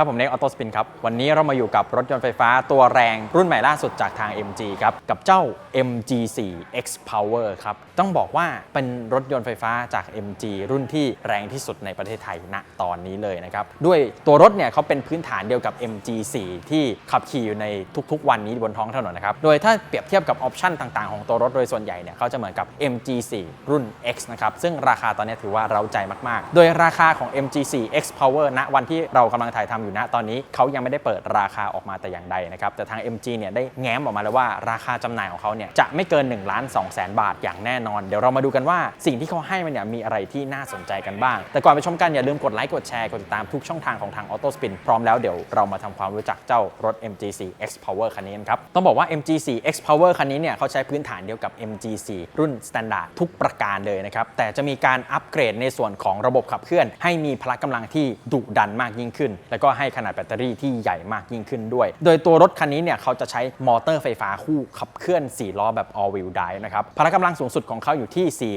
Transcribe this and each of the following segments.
ครับ ผมเน็กออโต้สปินครับ วันนี้เรามาอยู่กับรถยนต์ไฟฟ้าตัวแรงรุ่นใหม่ล่าสุดจากทาง MG ครับ กับเจ้า MG4 X Power ครับ ต้องบอกว่าเป็นรถยนต์ไฟฟ้าจาก MG รุ่นที่แรงที่สุดในประเทศไทยณตอนนี้เลยนะครับ ด้วยตัวรถเนี่ยเขาเป็นพื้นฐานเดียวกับ MG4 ที่ขับขี่อยู่ในทุกๆ วันนี้บนท้องถนนนะครับ โดยถ้าเปรียบเทียบกับออปชันต่างๆของตัวรถโดยส่วนใหญ่เนี่ยเขาจะเหมือนกับ MG4 รุ่น X นะครับซึ่งราคาตอนนี้ถือว่าเราใจมากๆ โดยราคาของ MG4 X Power ณวันที่เรากำลังถ่ายทำอยู่ณตอนนี้เขายังไม่ได้เปิดราคาออกมาแต่อย่างใดนะครับแต่ทาง MG เนี่ยได้แง้มออกมาแล้วว่าราคาจำหน่ายของเขาเนี่ยจะไม่เกิน1ล้าน2แสนบาทอย่างแน่นอน เดี๋ยวเรามาดูกันว่าสิ่งที่เขาให้มันเนี่ยมีอะไรที่น่าสนใจกันบ้าง แต่ก่อนไปชมกันอย่าลืมกดไลค์กดแชร์กดติดตามทุกช่องทางของทาง Auto Spin พร้อมแล้วเดี๋ยวเรามาทำความรู้จักเจ้ารถ MG4 X Power คันนี้นครับต้องบอกว่า MG4 X Power คันนี้เนี่ยเขาใช้พื้นฐานเดียวกับ MG4 รุ่น Standard ทุกประการเลยนะครับแต่จะมีการอัปเกรดในส่วนของระบบขับเคลื่อน ให้มีพละกำลังที่ดุดันมากยิ่งขึ้น แล้วก็ใให้ขนาดแบตเตอรี่ที่ใหญ่มากยิ่งขึ้นด้วย โดยตัวรถคันนี้เนี่ยเขาจะใช้มอเตอร์ไฟฟ้าคู่ขับเคลื่อน 4 ล้อแบบ all wheel drive นะครับ พละกำลังสูงสุดของเขาอยู่ที่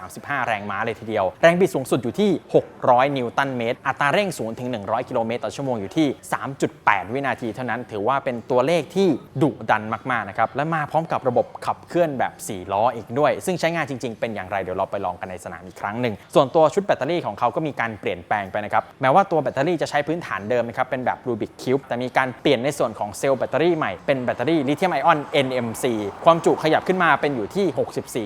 435 แรงม้าเลยทีเดียว แรงบิดสูงสุดอยู่ที่ 600 นิวตันเมตร อัตราเร่ง0ถึง 100 กิโลเมตรต่อชั่วโมงอยู่ที่ 3.8 วินาทีเท่านั้น ถือว่าเป็นตัวเลขที่ดุดันมากๆนะครับ และมาพร้อมกับระบบขับเคลื่อนแบบ 4 ล้ออีกด้วย ซึ่งใช้งานจริงๆ เป็นอย่างไรเดี๋ยวเราไปลองกันในสนามอีกครั้งหนึ่ง ส่วนตัวชุดแบตเตอรี่ของเขาก็มีการเปลี่ยนแปลงไปนะครับ แม้ว่าตัวแบตเตอรี่จะใช้พื้นฐานเดิมนะครับเป็นแบบรูบิกคิวบแต่มีการเปลี่ยนในส่วนของเซลล์แบตเตอรี่ใหม่เป็นแบตเตอรี่ลิเธียมไอออน NMC ความจุขยับขึ้นมาเป็นอยู่ที่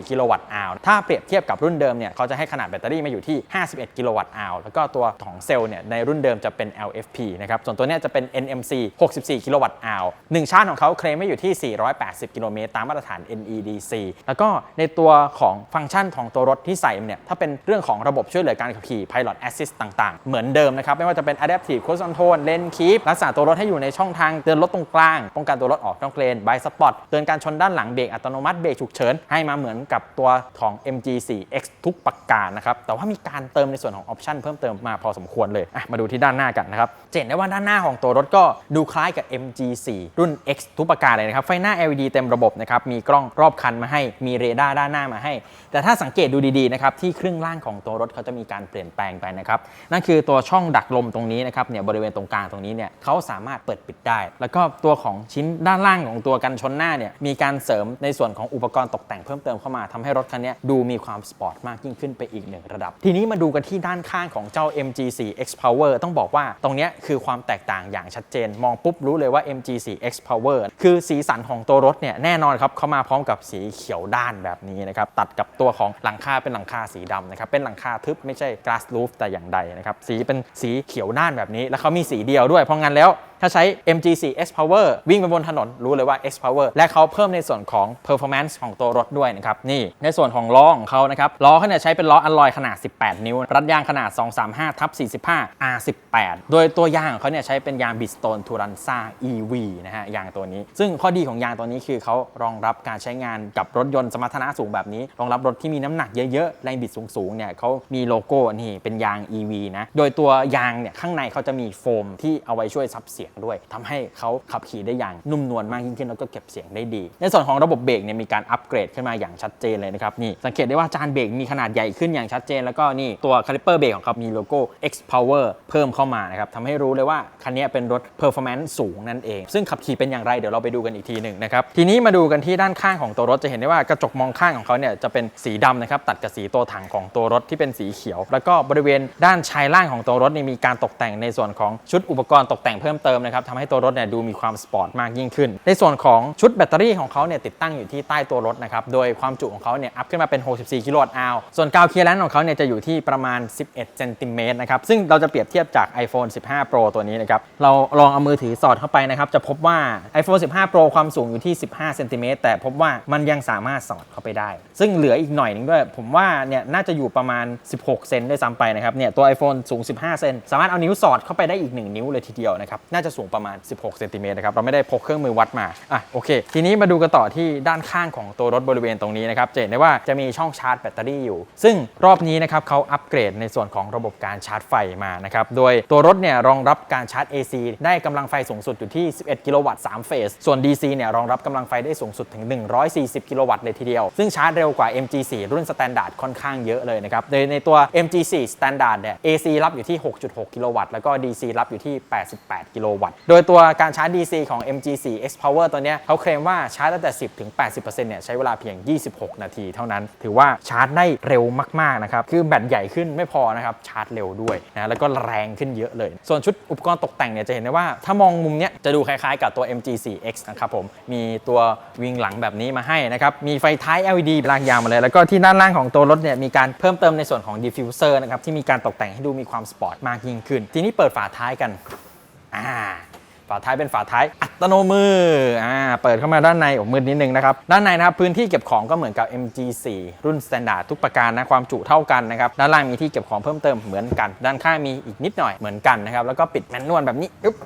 64 กิโลวัตต์อาวถ้าเปรียบเทียบกับรุ่นเดิมเนี่ยเขาจะให้ขนาดแบตเตอรี่มาอยู่ที่ 51 กิโลวัตต์อาวแล้วก็ตัวของเซลล์เนี่ยในรุ่นเดิมจะเป็น LFP นะครับส่วนตัวเนี้ยจะเป็น NMC 64 กิโลวัตต์อาวหนึ่งชาร์จของเขาเคลมไม่อยู่ที่ 480 กิโลเมตรตามมาตรฐาน NEDC แล้วก็ในตัวของฟังก์ชันของตัวรถที่ใส่เนี่ยถ้าเป็นเรื่องของระบบช่วยเหลือการขับขี่ Pilot Assist ต่างๆ เหมือนเดิมนะครับไม่ว่าจะเป็น Adaptive Cruise Control Lane Keep รักษาตัวรถให้อยู่ในช่องทางเตือนรถตรงกลางป้องกันตัวรถออกนอกเลน By Spot เตือนการชนด้านหลังเบรกอัตโนมัติเบรกฉุกเฉินให้มาเหมือนกับตัวของ MG4X ทุกประการนะครับแต่ว่ามีการเติมในส่วนของออปชันเพิ่มเติมมาพอสมควรเลยมาดูที่ด้านหน้ากันนะครับจะเห็นได้ว่าด้านหน้าของตัวรถก็ดูคล้ายกับ MG4 รุ่น X ทุกประการเลยนะครับไฟหน้า LED เต็มระบบนะครับมีกล้องรอบคันมาให้มีเรดาร์ด้านหน้ามาให้ แต่ถ้าสังเกตดูดีๆนะครับที่ครึ่งล่างของตัวรถเขาจะมีการเปลี่ยนแปลงไปนะครับนั่นคือตัวช่องดักลมตรงนี้นะครับเนี่ยบริเวณตรงกลางตรงนี้เนี่ยเขาสามารถเปิดปิดได้ แล้วก็ตัวของชิ้นด้านล่างของตัวกันชนหน้าเนี่ยมีการเสริมในส่วนของอุปกรณ์ตกแต่งเพิ่มเติมเข้ามาทำให้รถคันนี้ดูมีความสปอร์ตมากยิ่งขึ้นไปอีกหนึ่งระดับ ทีนี้มาดูกันที่ด้านข้างของเจ้า MG4 X Power ต้องบอกว่าตรงนี้คือความแตกต่างอย่างชัดเจน มองปุ๊บรู้เลยว่า MG4 X Power คือสีสันของตัวรถเนี่ยแน่นอนครับเขามาพร้อมกับสีเขียวด้านแบบนี้นะครับตัดกับตัวของหลังคาเป็นหลังคาสีดำนะครับเป็นหลังคาทึบไม่ใช่ glass roof แต่อย่างใดนะครับสีเป็นสีเขียวด้านแบบนี้แล้วเขามีีสีเดียวด้วย เพราะงั้นแล้ว ถ้าใช้ MG4 X Power วิ่งไปบนถนนรู้เลยว่า X Power และเขาเพิ่มในส่วนของ performance ของตัวรถด้วยนะครับนี่ในส่วนของล้อของเขานะครับล้อเขาเนี่ยใช้เป็นล้ออัลลอยขนาด 18 นิ้ว รัดยางขนาด 235ทับ45 R18 โดยตัวยางของเขาเนี่ยใช้เป็นยาง Bridgestone Turanza EV นะฮะยางตัวนี้ ซึ่งข้อดีของยางตัวนี้คือเขารองรับการใช้งานกับรถยนต์สมรรถนะสูงแบบนี้ รองรับรถที่มีน้ำหนักเยอะๆแรงบิดสูงๆเนี่ยเขามีโลโก้นี่เป็นยาง EV นะโดยตัวยางเนี่ยข้างในเขาจะมีโฟมที่เอาไว้ช่วยซับเสียงด้วยทำให้เขาขับขี่ได้อย่างนุ่มนวลมากยิ่งขึ้นแล้วก็เก็บเสียงได้ดี ในส่วนของระบบเบรกเนี่ยมีการอัปเกรดขึ้นมาอย่างชัดเจนเลยนะครับนี่สังเกตได้ว่าจานเบรกมีขนาดใหญ่ขึ้นอย่างชัดเจน แล้วก็นี่ตัวคาลิเปอร์เบรกของเขามีโลโก้ X Power เพิ่มเข้ามานะครับทำให้รู้เลยว่าคันนี้เป็นรถ performance สูงนั่นเอง ซึ่งขับขี่เป็นอย่างไรเดี๋ยวเราไปดูกันอีกทีหนึ่งนะครับทีนี้มาดูกันที่ด้านข้างของตัวรถจะเห็นได้ว่ากระจกมองข้างของเขาเนี่ยจะเป็นสีดำนะครับตัดกับสีตัวถังของตัวรถที่เป็นสีเขียว แล้วก็บริเวณด้านชายล่างของตัวรถนี่มีการตกแต่งในส่วนของชุดอุปกรณ์ตกแต่งเพิ่มเติมนะครับทำให้ตัวรถเนี่ยดูมีความสปอร์ตมากยิ่งขึ้น ในส่วนของชุดแบตเตอรี่ของเขาเนี่ยติดตั้งอยู่ที่ใต้ตัวรถนะครับโดยความจุของเขาเนี่ยอัพขึ้นมาเป็น 64 กิโลวัตต์อาวส่วนกาวเคลียร์แลนของเขาเนี่ยจะอยู่ที่ประมาณ 11เซนติเมตรนะครับซึ่งเราจะเปรียบเทียบจาก iPhone 15 Pro ตัวนี้นะครับเราลองเอามือถือสอดเข้าไปนะครับจะพบว่า iPhone 15 Pro ความสูงอยู่ที่ 15เซนติเมตรแต่พบว่ามันยังสามารถสอดเข้าไปได้ ซึ่งเหลืออีกหน่อยนึงด้วย ผมว่าเนี่ยน่าจะอยู่ประมาณ 16 เซนด้วยซ้ำไปนะครับเนี่ยตัว iPhone สูง 15 เซนสามารถเอานิ้วสอดเข้าไปได้อีก 1 นิ้วเลยทีเดียวนะครับน่าจะจะสูงประมาณ 16เซนติเมตรนะครับเราไม่ได้พกเครื่องมือวัดมาอะโอเค ทีนี้มาดูกันต่อที่ด้านข้างของตัวรถบริเวณตรงนี้นะครับจะเห็นได้ว่าจะมีช่องชาร์จแบตเตอรี่อยู่ ซึ่งรอบนี้นะครับเขาอัปเกรดในส่วนของระบบการชาร์จไฟมานะครับโดยตัวรถเนี่ยรองรับการชาร์จ AC ได้กำลังไฟสูงสุดอยู่ที่ 11 กิโลวัตต์3เฟสส่วน DC เนี่ยรองรับกำลังไฟได้สูงสุดถึง 140 กิโลวัตต์เลยทีเดียว ซึ่งชาร์จเร็วกว่า MG4 รุ่นสแตนดาร์ดค่อนข้างเยอะเลยนะครับโดยในตัว MG4 Standard เนี่ย AC รับอยู่ที่ 6.6 กิโลวัตต์แล้วก็ DC รับอยู่ที่ 88 กิโลวัตต์ โดยตัวการชาร์จ DC ของ MG4 X Power ตัวเนี้ยเขาเคลมว่าชาร์จตั้งแต่ 10 ถึง 80%เนี่ยใช้เวลาเพียง 26 นาทีเท่านั้น ถือว่าชาร์จได้เร็วมาก ๆ นะครับ คือแบตใหญ่ขึ้นไม่พอนะครับ ชาร์จเร็วด้วยนะแล้วก็แรงขึ้นเยอะเลย ส่วนชุดอุปกรณ์ตกแต่งเนี่ยจะเห็นได้ว่า ถ้ามองมุมเนี้ยจะดูคล้าย ๆ กับตัว MG4X นะครับผม มีตัววิงหลังแบบนี้มาให้นะครับ มีไฟท้าย LED ลากยาวมาเลย แล้วก็ที่ด้านล่างของตัวรถเนี่ยมีการเพิ่มเติมในส่วนของ diffuser นะครับที่มีการตกแต่งให้ดูมีความสปอร์ตมากยิ่งขึ้น ทีนี้เปิดฝาท้ายกัน อ่าฝาท้ายเป็นฝาท้ายอัตโนมืออ่าเปิดเข้ามาด้านในออกมืดนิดนึงนะครับ ด้านในนะครับพื้นที่เก็บของก็เหมือนกับ MG4 รุ่น Standard ทุกประการนะ ความจุเท่ากันนะครับ ด้านล่างมีที่เก็บของเพิ่มเติมเหมือนกัน ด้านข้างมีอีกนิดหน่อยเหมือนกันนะครับ แล้วก็ปิดแมนนวลแบบนี้ปึ๊บ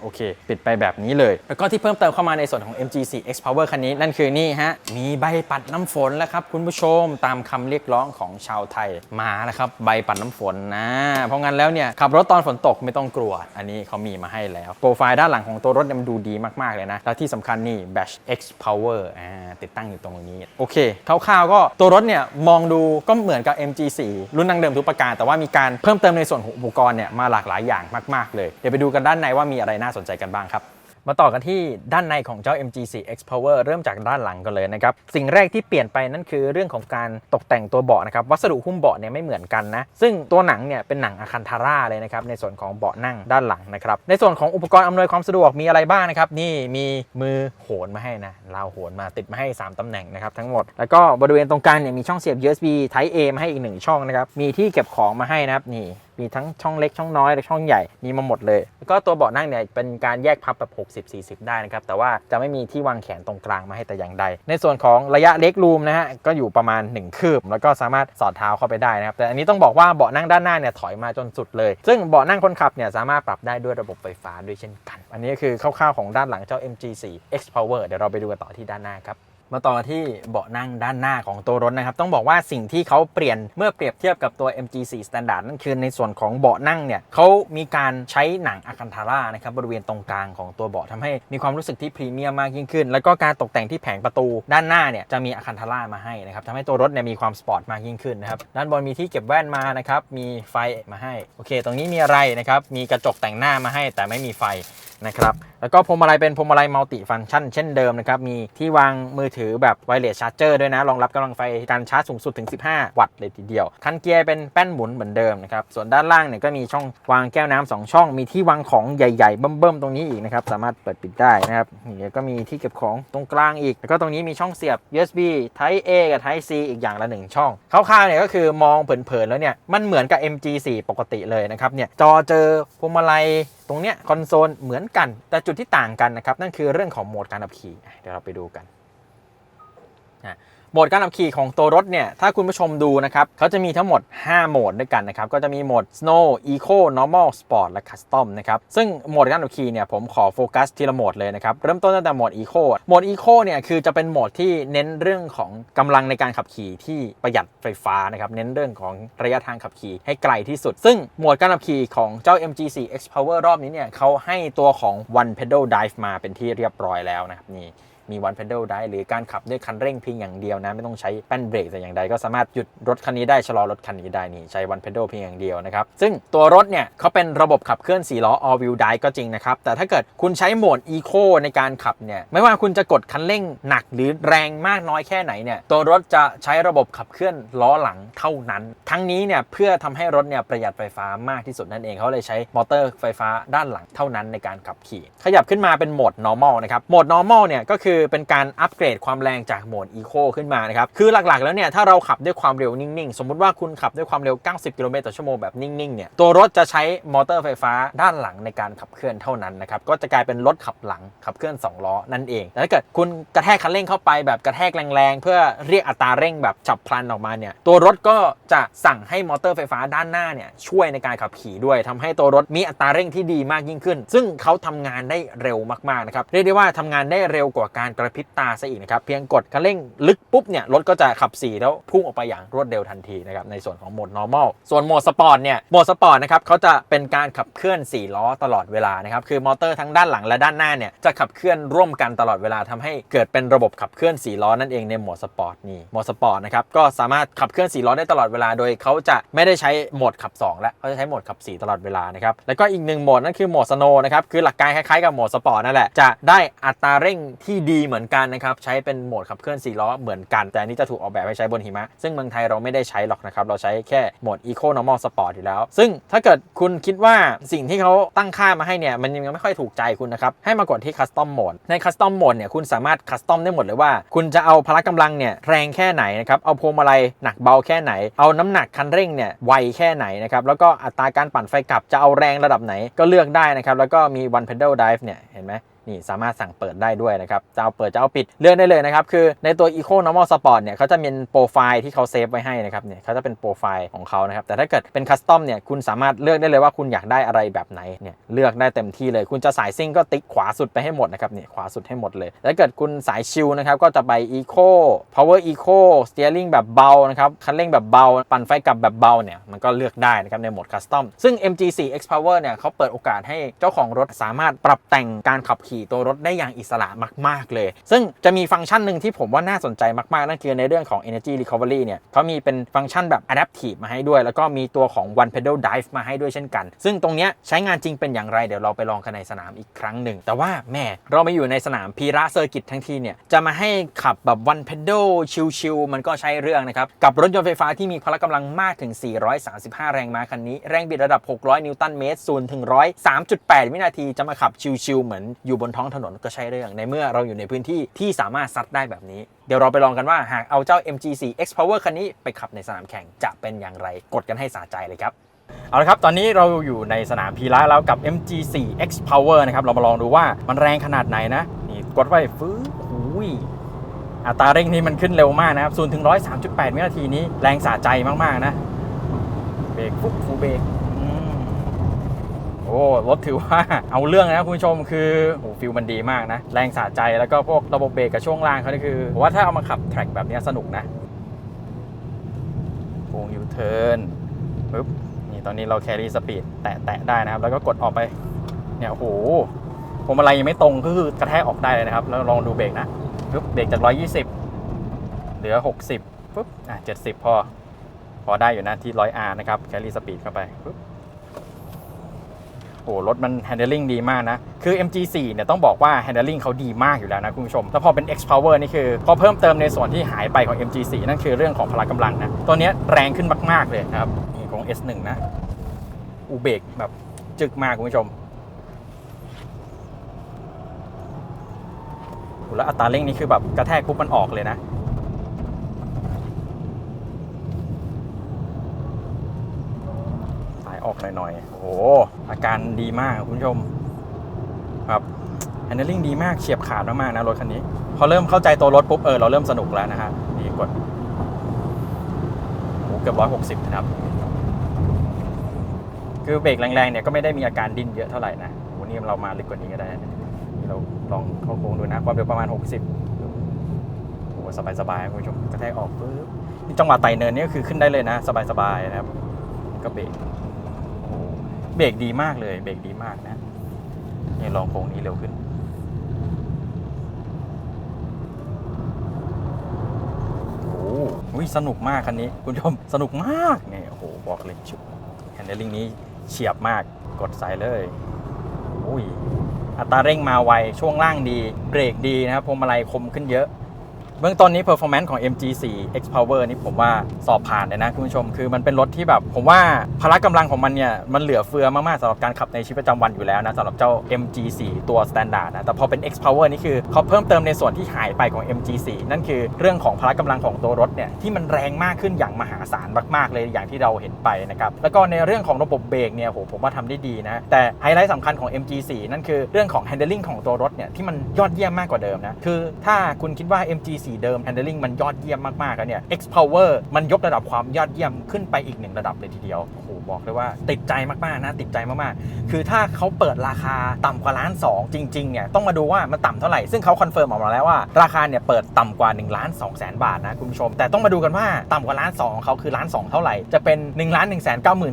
โอเค ปิดไปแบบนี้เลย แล้วก็ที่เพิ่มเติมเข้ามาในส่วนของ MG4 X Power คันนี้ นั่นคือนี่ฮะ มีใบปัดน้ำฝนแล้วครับ คุณผู้ชมตามคำเรียกร้องของชาวไทยมาแล้วครับ ใบปัดน้ำฝนนะ เพราะงั้นแล้วเนี่ย ขับรถตอนฝนตกไม่ต้องกลัว อันนี้เขามีมาให้แล้ว โปรไฟล์ด้านหลังของตัวรถเนี่ยมันดูดีมากๆเลยนะ แล้วที่สำคัญนี่ Bash X Power อ่าติดตั้งอยู่ตรงนี้ โอเคคร่าวๆก็ตัวรถเนี่ยมองดูก็เหมือนกับ MG4 รุ่นดังเดิมทุกประการ แต่ว่ามีการเพิ่มเติมในส่วนของอุปกรณ์เนี่ยมาหลากหลายอย่างมาก ๆ เลยเดี๋ยวไปดูกันด้านในว่ามีอะไรนะน่าสนใจกันบ้างครับ มาต่อกันที่ด้านในของเจ้า MG4 X Power เริ่มจากด้านหลังกันเลยนะครับ สิ่งแรกที่เปลี่ยนไปนั่นคือเรื่องของการตกแต่งตัวเบาะนะครับ วัสดุหุ้มเบาะเนี่ยไม่เหมือนกันนะ ซึ่งตัวหนังเนี่ยเป็นหนังอะคันทาร่าเลยนะครับ ในส่วนของเบาะนั่งด้านหลังนะครับ ในส่วนของอุปกรณ์อำนวยความสะดวกมีอะไรบ้างนะครับ นี่มีมือโหนมาให้นะเราโหนมาติดมาให้ 3ตำแหน่งนะครับทั้งหมด แล้วก็บริเวณตรงกลางเนี่ยมีช่องเสียบ USB Type A มาให้อีกหนึ่งช่องนะครับ มีที่เก็บของมาให้นะครับนี่ มีทั้งช่องเล็กช่องน้อยและช่องใหญ่มีมาหมดเลยแล้วก็ตัวเบาะนั่งเนี่ยเป็นการแยกพับแบบ 60-40 ได้นะครับ แต่ว่าจะไม่มีที่วางแขนตรงกลางมาให้แต่อย่างใด ในส่วนของระยะเล็กรูมนะฮะก็อยู่ประมาณ 1 คืบ แล้วก็สามารถสอดเท้าเข้าไปได้นะครับ แต่อันนี้ต้องบอกว่าเบาะนั่งด้านหน้าเนี่ยถอยมาจนสุดเลย ซึ่งเบาะนั่งคนขับเนี่ยสามารถปรับได้ด้วยระบบไฟฟ้าด้วยเช่นกัน อันนี้คือคร่าวๆของด้านหลังเจ้า MG4 X Power เดี๋ยวเราไปดูกันต่อที่ด้านหน้าครับ มาต่อที่เบาะนั่งด้านหน้าของตัวรถนะครับ ต้องบอกว่าสิ่งที่เขาเปลี่ยนเมื่อเปรียบเทียบกับตัว MG4 Standard นั่นคือในส่วนของเบาะนั่งเนี่ยเขามีการใช้หนังอะคันทาร่านะครับบริเวณตรงกลางของตัวเบาะทำให้มีความรู้สึกที่พรีเมียมมากยิ่งขึ้น แล้วก็การตกแต่งที่แผงประตูด้านหน้าเนี่ยจะมีอะคันทาร่ามาให้นะครับทำให้ตัวรถเนี่ยมีความสปอร์ตมากยิ่งขึ้นนะครับด้านบนมีที่เก็บแว่นมานะครับมีไฟมาให้โอเค ตรงนี้มีอะไรนะครับมีกระจกแต่งหน้ามาให้ แต่ไม่มีไฟ นะครับแล้วก็พวงมาลัยเป็นพวงมาลัยมัลติฟังก์ชันเช่นเดิมนะครับมีที่วางมือถือแบบไวเลสชาร์จเจอร์ด้วยนะรองรับกำลังไฟการชาร์จสูงสุดถึง 15 วัตต์เลยทีเดียวคันเกียร์เป็นแป้นหมุนเหมือนเดิมนะครับส่วนด้านล่างเนี่ยก็มีช่องวางแก้วน้ำสองช่อง มีที่วางของใหญ่ๆเบิ่มๆตรงนี้อีกนะครับสามารถเปิดปิดได้นะครับนี่ก็มีที่เก็บของตรงกลางอีก แล้วก็ตรงนี้มีช่องเสียบ USB Type A กับ Type C อีกอย่างละหนึ่งช่องคร่าวๆเนี่ยก็คือมองเผินๆแล้วเนี่ยมันเหมือนกับ MG4 ปกติเลยนะครับเนี่ยจอเจอพวงมาลัยตรงเนี้ยคอนโซลเหมือนกัน แต่จุดที่ต่างกันนะครับ นั่นคือเรื่องของโหมดการขับขี่ เดี๋ยวเราไปดูกันนะ มดการขับขี่ของตัวรถเนี่ยถ้าคุณผู้ชมดูนะครับเขาจะมีทั้งหมด 5 โหมดด้วยกันนะครับก็จะมีโหมด Snow Eco Normal Sport และ Custom นะครับซึ่งโหมดการขับขี่เนี่ยผมขอโฟกัสทีละโหมดเลยนะครับเริ่มต้นตั้งแต่โหมด Eco โหมด Eco เนี่ยคือจะเป็นโหมดที่เน้นเรื่องของกำลังในการขับขี่ที่ประหยัดไฟฟ้านะครับเน้นเรื่องของระยะทางขับขี่ให้ไกลที่สุด ซึ่งโหมดการขับขี่ของเจ้า MG4 X Power รอบนี้เนี่ยเขาให้ตัวของ One Pedal Drive มาเป็นที่เรียบร้อยแล้วนะครับนี่ มี one pedal ได้หรือการขับด้วยคันเร่งเพียงอย่างเดียวนะ ไม่ต้องใช้แป้นเบรกแต่อย่างใดก็สามารถหยุดรถคันนี้ได้ชะลอรถคันนี้ได้นี่ใช้ one pedal เพียงอย่างเดียวนะครับ ซึ่งตัวรถเนี่ยเขาเป็นระบบขับเคลื่อน4ล้อ all wheel drive ก็จริงนะครับ แต่ถ้าเกิดคุณใช้โหมด eco ในการขับเนี่ยไม่ว่าคุณจะกดคันเร่งหนักหรือแรงมากน้อยแค่ไหนเนี่ยตัวรถจะใช้ระบบขับเคลื่อนล้อหลังเท่านั้น ทั้งนี้เนี่ยเพื่อทำให้รถเนี่ยประหยัดไฟฟ้ามากที่สุดนั่นเองเขาเลยใช้มอเตอร์ไฟฟ้าด้านหลังเท่านั้นในการขับขี่ ขยับขึ้นมาเป็นโหมด normal นะครับโหมด normal เนี่ยก็คือคือเป็นการอัปเกรดความแรงจากโหมด Eco ขึ้นมานะครับคือหลักๆแล้วเนี่ยถ้าเราขับด้วยความเร็วนิ่งๆ สมมุติว่าคุณขับด้วยความเร็ว 90 กิโลเมตรต่อชั่วโมงแบบนิ่งๆเนี่ยตัวรถจะใช้มอเตอร์ไฟฟ้าด้านหลังในการขับเคลื่อนเท่านั้นนะครับก็จะกลายเป็นรถขับหลังขับเคลื่อนสองล้อนั่นเองแต่ถ้าเกิดคุณกระแทกคันเร่งเข้าไปแบบกระแทกแรงๆ เพื่อเรียกอัตราเร่งแบบฉับพลันออกมาเนี่ยตัวรถก็จะสั่งให้มอเตอร์ไฟฟ้าด้านหน้าเนี่ยช่วยในการขับขี่ด้วยทำให้ตัวรถมีอัตราเร่งที่ดีมากยิ่งขึ้น ซึ่งเขาทำงานได้เร็วมากๆนะครับเรียกได้ว่าทำงานได้เร็วกว่าการกระพริบตาซะอีกนะครับ เพียงกดคันเร่งลึกปุ๊บเนี่ย รถก็จะขับสีแล้วพุ่งออกไปอย่างรวดเร็วทันทีนะครับ ในส่วนของโหมด normal ส่วนโหมดสปอร์ตเนี่ย โหมดสปอร์ตนะครับเขาจะเป็นการขับเคลื่อน 4 ล้อตลอดเวลานะครับ คือมอเตอร์ทั้งด้านหลังและด้านหน้าเนี่ยจะขับเคลื่อนร่วมกันตลอดเวลาทำให้เกิดเป็นระบบขับเคลื่อน 4 ล้อนั่นเองในโหมดสปอร์ตนี่ โหมดสปอร์ตนะครับก็สามารถขับเคลื่อน 4 ล้อได้ตลอดเวลา โดยเขาจะไม่ได้ใช้โหมดขับ 2 แล้วเขาจะใช้โหมดขับ 4 ตลอดเวลานะครับ แล้วก็อีกหนึ่งโหมดนั่นคือโหมดสโนนะครับ คือหลักการคล้ายๆกับโหมดสปอร์ตนั่นแหละ จะได้อัตราเร่งที่ดีเหมือนกันนะครับ ใช้เป็นโหมดขับเคลื่อน4ล้อเหมือนกัน แต่อันนี้จะถูกออกแบบให้ใช้บนหิมะ ซึ่งเมืองไทยเราไม่ได้ใช้หรอกนะครับ เราใช้แค่โหมด Eco Normal Sport อยู่แล้ว ซึ่งถ้าเกิดคุณคิดว่าสิ่งที่เขาตั้งค่ามาให้เนี่ย มันยังไม่ค่อยถูกใจคุณนะครับ ให้มากดที่ Custom Mode ใน Custom Mode เนี่ยคุณสามารถ Custom ได้หมดเลยว่า คุณจะเอาพละกำลังเนี่ยแรงแค่ไหนนะครับ เอาพวงมาลัยหนักเบาแค่ไหน เอาน้ำหนักคันเร่งเนี่ยไวแค่ไหนนะครับ แล้วก็อัตราการปั่นไฟกลับจะเอาแรงระดับไหนก็เลือกได้นะครับ แล้วก็มี one pedal drive เนี่ยเห็นไหม นี่สามารถสั่งเปิดได้ด้วยนะครับจะเอาเปิดจะเอาปิดเลือกได้เลยนะครับคือในตัว Eco Normal Sport เนี่ยเขาจะมีโปรไฟล์ที่เขาเซฟไว้ให้นะครับเนี่ยเขาจะเป็นโปรไฟล์ของเขานะครับแต่ถ้าเกิดเป็นคัสตอมเนี่ยคุณสามารถเลือกได้เลยว่าคุณอยากได้อะไรแบบไหนเนี่ยเลือกได้เต็มที่เลย คุณจะสายซิ่งก็ติ๊กขวาสุดไปให้หมดนะครับเนี่ยขวาสุดให้หมดเลยแล้วถ้าเกิดคุณสายชิลนะครับก็จะไป Eco Power Eco Steering แบบเบานะครับคันเร่งแบบเบา ปั่นไฟกลับแบบเบาเนี่ยมันก็เลือกได้นะครับในโหมดคัสตอมซึ่ง MG4 X Power เนี่ยเขาเปิดโอกาสให้เจ้าของรถสามารถปรับแต่งการขับขี่ตัวรถได้อย่างอิสระมาก ๆ เลย ซึ่งจะมีฟังก์ชันหนึ่งที่ผมว่าน่าสนใจมาก ๆ นั่นคือในเรื่องของ Energy Recovery เนี่ยเขามีเป็นฟังก์ชันแบบ Adaptive มาให้ด้วย แล้วก็มีตัวของ One Pedal Drive มาให้ด้วยเช่นกัน ซึ่งตรงนี้ใช้งานจริงเป็นอย่างไร เดี๋ยวเราไปลองกันในสนามอีกครั้งหนึ่ง แต่ว่าแม่เรามาอยู่ในสนามพีระเซอร์กิตทั้งทีเนี่ยจะมาให้ขับแบบ One Pedal ชิลๆมันก็ใช้เรื่องนะครับกับรถยนต์ไฟฟ้าที่มีพละกำลังมากถึง 435 แรงม้าคันนี้แรงบิดระดับ 600 นิวตันเมตร0ถึง100 3.8 วินาทีจะมาขับชิลๆเหมือนอยู่บนนท้องถนนก็ใช้เรื่อง ในเมื่อเราอยู่ในพื้นที่ที่สามารถซัดได้แบบนี้ เดี๋ยวเราไปลองกันว่าหากเอาเจ้า MG4 X Power คันนี้ไปขับในสนามแข่งจะเป็นอย่างไร กดกันให้สะใจเลยครับเอาละครับ ตอนนี้เราอยู่ในสนามพีระแล้วกับ MG4 X Power นะครับ เรามาลองดูว่ามันแรงขนาดไหนนะ นี่กดไว้ฟื้นอุ้ยอัตราเร่งนี่มันขึ้นเร็วมากนะครับ0ถึง100 3.8วินาทีนี้แรงสะใจมาก ๆ นะ เบรกฟุ๊บฟูเบรก โอ้รถถือว่าเอาเรื่องนะคุณผู้ชมคือโอ้ฟิลมันดีมากนะ แรงสะใจแล้วก็พวกระบบเบรกกับช่วงล่างเขานี่คือผมว่าถ้าเอามาขับแทร็กแบบนี้สนุกนะวงยูเทิร์นปึ๊บนี่ตอนนี้เราแครี่สปีดแตะแตะได้นะครับ แล้วก็กดออกไป เนี่ยโอ้โหพวงมาลัยยังไม่ตรงก็คือกระแทกออกได้เลยนะครับ แล้วลองดูเบรกนะปึ๊บเบรกจาก 120 เหลือ 60ปึ๊บอะ70 พอ พอได้อยู่นะที่ 100R นะครับแครี่สปีดเข้าไปปึ๊บ โอ้รถมัน handling ดีมากนะ คือ MG4 เนี่ยต้องบอกว่า handling เขาดีมากอยู่แล้วนะคุณผู้ชม แล้วพอเป็น X Power นี่คือ พอเพิ่มเติมในส่วนที่หายไปของ MG4 นั่นคือเรื่องของพละกำลังนะตัวนี้แรงขึ้นมาก ๆ เลยนะครับของ S1 นะอูเบรกแบบจึกมากคุณผู้ชมแล้วอัตราเร่งนี่คือแบบกระแทกปุ๊บมันออกเลยนะ กหน่อยๆ โอ้โห อาการดีมากคุณผู้ชม ครับ handling ดีมากเฉียบขาดมากๆนะรถคันนี้ พอเริ่มเข้าใจตัวรถปุ๊บ เออ เราเริ่มสนุกแล้วนะฮะ นี่กดโอ้เกือบร้อยหกสิบนะครับ คือเบรกแรงๆ เนี่ยก็ไม่ได้มีอาการดิ้นเยอะเท่าไหร่นะวันนี้เรามาลึกกว่านี้ก็ได้นะเราลองเข้าโค้งดูนะความเร็วประมาณ 60โอ้สบายๆคุณผู้ชมกระแทกออกปุ๊บนี่จังหวะไต่เนินนี่ก็คือขึ้นได้เลยนะ สบายๆนะครับ ก็เบรก เบรกดีมากเลย เบรกดีมากนะเนี่ยลองโค้งนี้เร็วขึ้น โอ้โหสนุกมากคันนี้ คุณผู้ชมสนุกมากเนี่ยโอ้โหบอกเลยชุบแฮนเดลลิ่งนี้เฉียบมากกดใส่เลยอุ้ยอัตราเร่งมาไวช่วงล่างดี เบรกดีนะครับพวงมาลัยคมขึ้นเยอะ เบื้องต้นนี้ performance ของ MG4 X Power นี่ผมว่าสอบผ่านเลยนะคุณผู้ชม คือมันเป็นรถที่แบบ ผมว่าพละกำลังของมันเนี่ย มันเหลือเฟือมาก ๆสำหรับการขับในชีวิตประจำวันอยู่แล้วนะสำหรับเจ้า MG4 ตัว standard นะ แต่พอเป็น X Power นี่คือเขาเพิ่มเติมในส่วนที่หายไปของ MG4 นั่นคือเรื่องของพละกำลังของตัวรถเนี่ยที่มันแรงมากขึ้นอย่างมหาศาลมากๆเลยอย่างที่เราเห็นไปนะครับแล้วก็ในเรื่องของระบบเบรกเนี่ยโหผมว่าทำได้ดีนะแต่ไฮไลท์สำคัญของ MG4 นั่นคือเรื่องของ handling ของตัวรถเนี่ยที่มันยอดเยี่ยมมากกว่าเดิมนะคือถ้าคุณคิดว่า MG4 เดิม handling มันยอดเยี่ยมมากๆแล้วเนี่ย X Power มันยกระดับความยอดเยี่ยมขึ้นไปอีกหนึ่งระดับเลยทีเดียวโอ้โหบอกเลยว่าติดใจมากๆนะติดใจมากๆ คือถ้าเขาเปิดราคาต่ำกว่าล้านสองจริงๆเนี่ยต้องมาดูว่ามันต่ำเท่าไหร่ ซึ่งเขาคอนเฟิร์มออกมาแล้วว่า ราคาเนี่ยเปิดต่ำกว่า1ล้าน2แสนบาทนะคุณผู้ชม แต่ต้องมาดูกันว่าต่ำกว่าล้านสองของเขาคือล้านสองเท่าไหร่จะเป็น1ล้าน1 9 9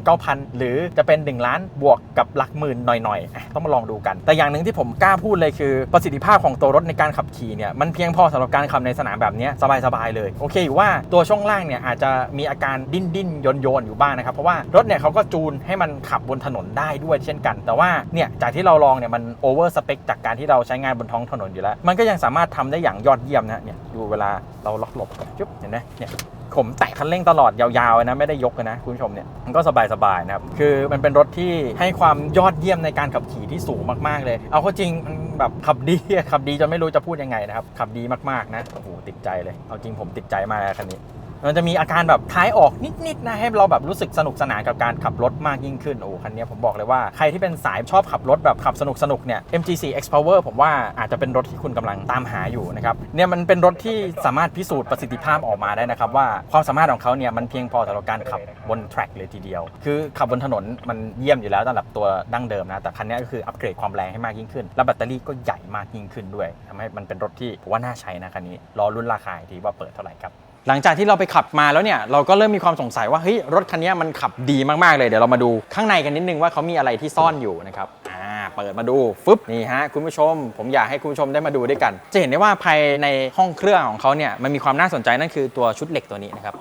9 0 0หรือจะเป็น 1 ล้านบวกกับหลักหมื่นหน่อยๆ ต้องมาลองดูกัน แต่อย่างหนึ่งที่ผมกล้าพูดเลยคือประสิทธิภาพของตัวรถในการขับขี่เนี่ยมันเพียงพอสำหรับการขับในสนามแบบนี้สบายๆเลย โอเคอยู่ว่าตัวช่วงล่างเนี่ยอาจจะมีอาการดิ้นดิ้นโยนโยนอยู่บ้างนะครับเพราะว่ารถเนี่ยเขาก็จูนให้มันขับบนถนนได้ด้วยเช่นกัน แต่ว่าเนี่ยจากที่เราลองเนี่ยมันโอเวอร์สเปคจากการที่เราใช้งานบนท้องถนนอยู่แล้ว มันก็ยังสามารถทำได้อย่างยอดเยี่ยมนะเนี่ยดูเวลาเราล็อกหลบจุ๊บเห็นไหมเนี่ยผมแตะคันเร่งตลอดยาวๆนะไม่ได้ยกนะคุณผู้ชมเนี่ยมันก็สบายๆนะครับคือมันเป็นรถที่ให้ความยอดเยี่ยมในการขับขี่ที่สูงมากๆเลย เอาข้าจริงมัน แบบขับดีขับดีจนไม่รู้จะพูดยังไงนะครับขับดีมากๆนะโอ้โหติดใจเลยเอาจริงผมติดใจมากเลยคันนี้ มันจะมีอาการแบบท้ายออกนิดๆนะให้เราแบบรู้สึกสนุกสนานกับการขับรถมากยิ่งขึ้นโอ้คันนี้ผมบอกเลยว่าใครที่เป็นสายชอบขับรถแบบขับสนุกสนุกๆเนี่ย MG4 X Power ผมว่าอาจจะเป็นรถที่คุณกำลังตามหาอยู่นะครับเนี่ยมันเป็นรถที่สามารถพิสูจน์ประสิทธิภาพออกมาได้นะครับว่าความสามารถของเขาเนี่ยมันเพียงพอสำหรับการขับบนแทร็กเลยทีเดียว คือขับบนถนนมันเยี่ยมอยู่แล้วสำหรับตัวดั้งเดิมนะแต่คันนี้ก็คืออัปเกรดความแรงให้มากยิ่งขึ้น แล้วแบตเตอรี่ก็ใหญ่มากยิ่งขึ้นด้วยทำให้มันเป็นรถที่ผมว่าน่าใช้นะคันนี้รอรุ่นราคาทีว่าเปิดเท่าไหร่ครับ หลังจากที่เราไปขับมาแล้วเนี่ยเราก็เริ่มมีความสงสัยว่าเฮ้ยรถคันนี้มันขับดีมากๆเลยเดี๋ยวเรามาดูข้างในกันนิดนึงว่าเขามีอะไรที่ซ่อนอยู่นะครับอ่าเปิดมาดูฟึบนี่ฮะคุณผู้ชม ผมอยากให้คุณผู้ชมได้มาดูด้วยกัน จะเห็นได้ว่าภายในห้องเครื่องของเขาเนี่ยมันมีความน่าสนใจนั่นคือตัวชุดเหล็กตัวนี้นะครับ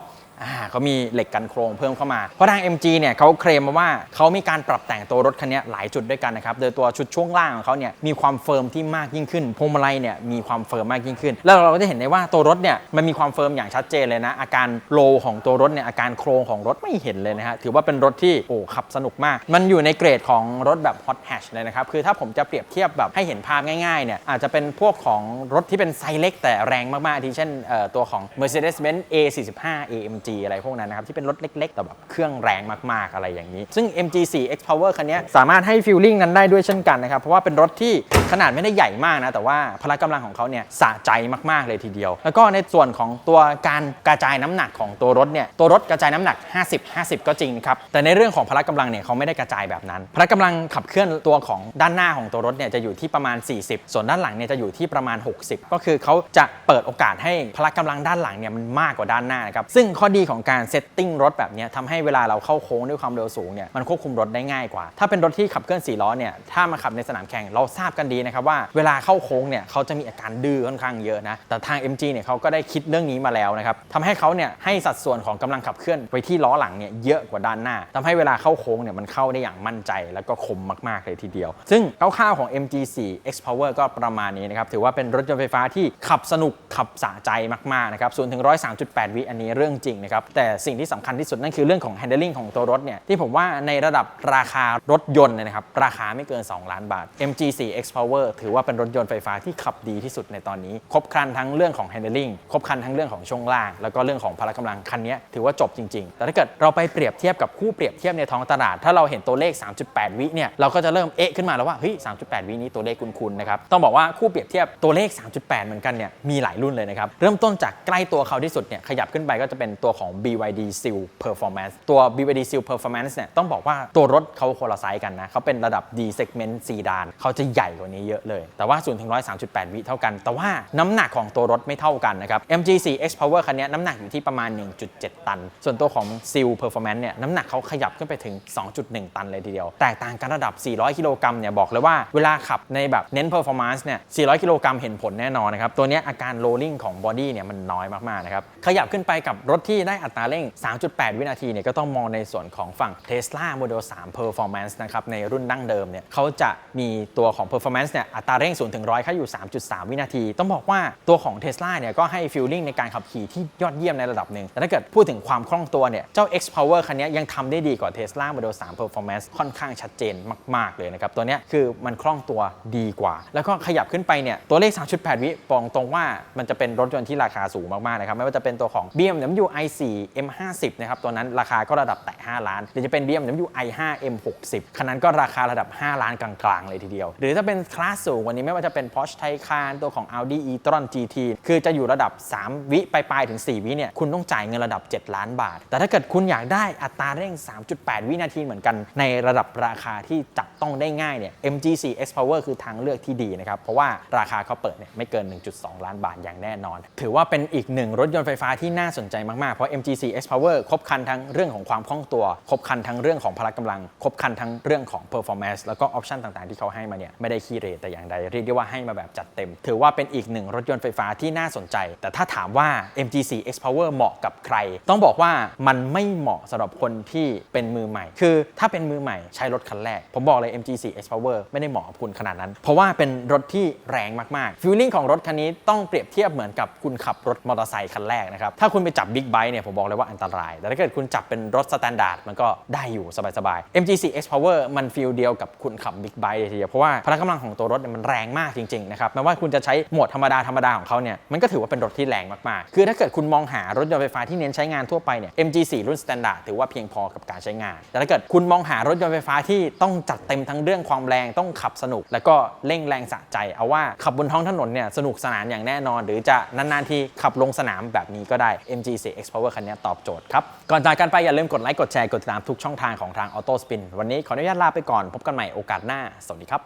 เขามีเหล็กกันโครงเพิ่มเข้ามา เพราะทาง MG เนี่ยเขาเคลมมาว่าเขามีการปรับแต่งตัวรถคันนี้หลายจุดด้วยกันนะครับ โดยตัวชุดช่วงล่างของเขาเนี่ยมีความเฟิร์มที่มากยิ่งขึ้น พวงมาลัยเนี่ยมีความเฟิร์มมากยิ่งขึ้น แล้วเราก็จะเห็นได้ว่าตัวรถเนี่ยมันมีความเฟิร์มอย่างชัดเจนเลยนะ อาการโลของตัวรถเนี่ยอาการโครงของรถไม่เห็นเลยนะฮะ ถือว่าเป็นรถที่โอ้ขับสนุกมาก มันอยู่ในเกรดของรถแบบ hot hatch เลยนะครับ คือถ้าผมจะเปรียบเทียบแบบให้เห็นภาพง่ายๆเนี่ยอาจจะเป็นพวกของรถที่เป็นไซส์เล็กแต่แรงมากๆที่เช่นตัวของ Mercedes-Benz A45 AMG อะไรพวกนั้นนะครับที่เป็นรถเล็ก ๆ แต่แบบเครื่องแรงมากๆอะไรอย่างนี้ ซึ่ง MG4 X Power คันนี้สามารถให้ฟีลลิ่งนั้นได้ด้วยเช่นกันนะครับเพราะว่าเป็นรถที่ขนาดไม่ได้ใหญ่มากนะแต่ว่าพละกำลังของเขาเนี่ยสะใจมากๆเลยทีเดียว แล้วก็ในส่วนของตัวการกระจายน้ำหนักของตัวรถเนี่ยตัวรถกระจายน้ำหนัก 50 50 ก็จริงครับแต่ในเรื่องของพละกำลังเนี่ยเขาไม่ได้กระจายแบบนั้น พละกำลังขับเคลื่อนตัวของด้านหน้าของตัวรถเนี่ยจะอยู่ที่ประมาณ 40 ส่วนด้านหลังเนี่ยจะอยู่ที่ประมาณ 60 ก็คือเขาจะเปิดโอกาสให้พละกำลังด้านหลังเนี่ยมันมากกว่าด้านหน้านะครับซึ่งข้อดีของการเซตติ้งรถแบบนี้ทำให้เวลาเราเข้าโค้งด้วยความเร็วสูงเนี่ยมันควบคุมรถได้ง่ายกว่า ถ้าเป็นรถที่ขับเคลื่อน4ล้อเนี่ยถ้ามาขับในสนามแข่งเราทราบกันดีนะครับว่าเวลาเข้าโค้งเนี่ยเขาจะมีอาการดื้อค่อนข้างเยอะนะแต่ทาง MG เนี่ยเขาก็ได้คิดเรื่องนี้มาแล้วนะครับทำให้เขาเนี่ยให้สัดส่วนของกำลังขับเคลื่อนไปที่ล้อหลังเนี่ยเยอะกว่าด้านหน้าทำให้เวลาเข้าโค้งเนี่ยมันเข้าได้อย่างมั่นใจแล้วก็คมมากๆเลยทีเดียว ซึ่งคร่าวๆของ MG4 X Power ก็ประมาณนี้นะครับถือว่าเป็นรถยนต์ไฟฟ้าที่ขับสนุกขับสะใจมากๆนะครับ0ถึง 103.8 วิอันนี้เรื่องจริงนะครับแต่สิ่งที่สำคัญที่สุดนั่นคือเรื่องของ handling ของตัวรถเนี่ยที่ผมว่าในระดับราคารถยนต์นะครับราคาไม่เกิน 2 ล้านบาท MG4 X Power ถือว่าเป็นรถยนต์ไฟฟ้าที่ขับดีที่สุดในตอนนี้ ครบครันทั้งเรื่องของ handling ครบครันทั้งเรื่องของช่วงล่าง แล้วก็เรื่องของพละกำลังคันนี้ถือว่าจบจริง ๆ แต่ถ้าเกิดเราไปเปรียบเทียบกับคู่เปรียบเทียบในท้องตลาด ถ้าเราเห็นตัวเลข 3.8 วิเนี่ยเราก็จะเริ่มเอ๊ะขึ้นมาแล้วว่าเฮ้ย 3.8 วินี้ตัวเลขคุ้นๆนะครับต้องบอกว่าคู่เปรียบเทียบตัวเลข 3.8 เหมือนกันเนี่ยมีหลายรุ่นเลยนะครับเริ่มต้นจากใกล้ตัวเขาที่สุดเนี่ยขยับขึ้นไปก็จะเป็นตัวของ BYD Seal Performance ตัว BYD Seal Performance เนี่ยต้องบอกว่าตัวรถเขาคนละไซส์กันนะเขาเป็นระดับ D segment ซีดานเขาจะใหญ่กว่านี้เยอะเลย แต่ว่า0ถึง103.8 วิเท่ากัน แต่ว่าน้ำหนักของตัวรถไม่เท่ากันนะครับ MG4 X Power คันนี้น้ำหนักอยู่ที่ประมาณ 1.7 ตัน ส่วนตัวของ Seal Performance เนี่ยน้ำหนักเขาขยับขึ้นไปถึง 2.1 ตันเลยทีเดียว แตกต่างกันระดับ 400 กิโลกรัมเนี่ยบอกเลยว่าเวลาขับในแบบเน้น performance เนี่ย 400 กิโลกรัมเห็นผลแน่นอนนะครับตัวนี้อาการ rolling ของ body เนี่ยมันน้อยมากๆนะครับขยับขึ้นไปกับรถที่ได้อัตราเร่ง 3.8 วินาทีเนี่ยก็ต้องมองในส่วนของฝั่ง Tesla Model 3 Performance นะครับในรุ่นดั้งเดิมเนี่ยเขาจะมีตัวของ Performance เนี่ยอัตราเร่ง 0 ถึง 100แค่อยู่ 3.3 วินาที ต้องบอกว่าตัวของ Tesla เนี่ยก็ให้ feeling ในการขับขี่ที่ยอดเยี่ยมในระดับหนึ่งแต่ถ้าเกิดพูดถึงความคล่องตัวเนี่ยเจ้า X Power คันนี้ยังทำได้ดีกว่า Tesla Model 3 Performance ค่อนข้างชัดเจนมาก ๆ เลยนะครับตัวเนี้ยคือมันคล่องตัวดีกว่า แล้วก็ขยับขึ้นไปเนี่ยตัวเลข 3.8 วิบอกตรงว่ามันจะเป็นรถยนต์ที่ราคาสูงมากๆนะครับไม่ว่าจะเป็นตัวของ BMW i4 M50 นะครับตัวนั้นราคาก็ระดับแตะ5ล้านหรือจะเป็น BMW i5 M60 คันนั้นก็ราคาระดับ 5 ล้านกลางๆ เลยทีเดียว หรือถ้าเป็นคลาสสูงกวันนี้ไม่ว่าจะเป็น Porsche Taycan ตัวของ Audi e-tron GT คือจะอยู่ระดับ 3 วิปลายๆถึง 4 วิเนี่ยคุณต้องจ่ายเงินระดับ 7 ล้านบาท แต่ถ้าเกิดคุณอยากได้อัตราเร่ง 3.8 วินาทีเหมือนกัน ในระดับราคาที่จับต้องได้ง่ายเนี่ย MG4 X Power คือทางเลือกที่ดีนะครับเพราะว่าราคาเขาเปิดเนี่ยไม่เกิน 1.2 ล้านบาทอย่างแน่นอน ถือว่าเป็นอีกหนึ่งรถยนต์ไฟฟ้าที่น่าสนใจมากๆเพราะ MG4 X Power ครบคันทั้งเรื่องของความคล่องตัว ครบคันทั้งเรื่องของพละกำลัง ครบคันทั้งเรื่องของ performance แล้วก็ออปชันต่างๆ ที่เขาให้มาเนี่ยไม่ได้ขี้เรแต่อย่างใดเรียกได้ว่าให้มาแบบจัดเต็ม ถือว่าเป็นอีกหนึ่งรถยนต์ไฟฟ้าที่น่าสนใจ แต่ถ้าถามว่า MG4 X Power เหมาะกับใคร ต้องบอกว่ามันไม่เหมาะสำหรับคนที่เป็นมือใหม่ คือถ้าเป็นมือใหม่ใช้รถคันแรก ผมบอกเลย MG4 X Power ไม่ได้เหมาะกับคุณขนาดนั้น เพราะว่าเป็นรถที่แรงมากๆฟีลลิ่งของรถคันนี้ต้องเปรียบเทียบเหมือนกับคุณขับรถมอเตอร์ไซค์คันแรกนะครับถ้าคุณไปจับบิ๊กไบคเนี่ยผมบอกเลยว่าอันตราย แต่ถ้าเกิดคุณจับเป็นรถสแตนดาร์ดมันก็ได้อยู่สบายๆ MG4 X Power มันฟีลเดียวกับคุณขับบิ๊กไบค์เลยทีเดียวเพราะว่าพละกำลังของตัวรถเนี่ยมันแรงมากจริงๆนะครับแม้ว่าคุณจะใช้โหมดธรรมดาธรรมดาของเขาเนี่ยมันก็ถือว่าเป็นรถที่แรงมากๆ คือถ้าเกิดคุณมองหารถยนต์ไฟฟ้าที่เน้นใช้งานทั่วไปเนี่ย MG4 รุ่นสแตนดาร์ดถือว่าเพียงพอกับการใช้งาน แต่ถ้าเกิดคุณมองหารถยนต์ไฟฟ้าที่ต้องจัดเต็มทั้งเรื่องความแรงต้องขับสนุก แล้วก็เร่งแรงสะใจ เอาว่าขับบนท้องถนนเนี่ยสนุกสนานอย่างแน่นอน หรือจะนานๆทีขับลงสนามแบบนี้ก็ได้ MG4 X Power คันนี้ตอบโจทย์ครับ ก่อนจากกันไปอย่าลืมกดไลค์กดแชร์กดติดตามทุกช่องทางของทาง Auto Spin วันนี้ขออนุญาตลาไปก่อนพบกันใหม่โอกาสหน้า สวัสดีครับ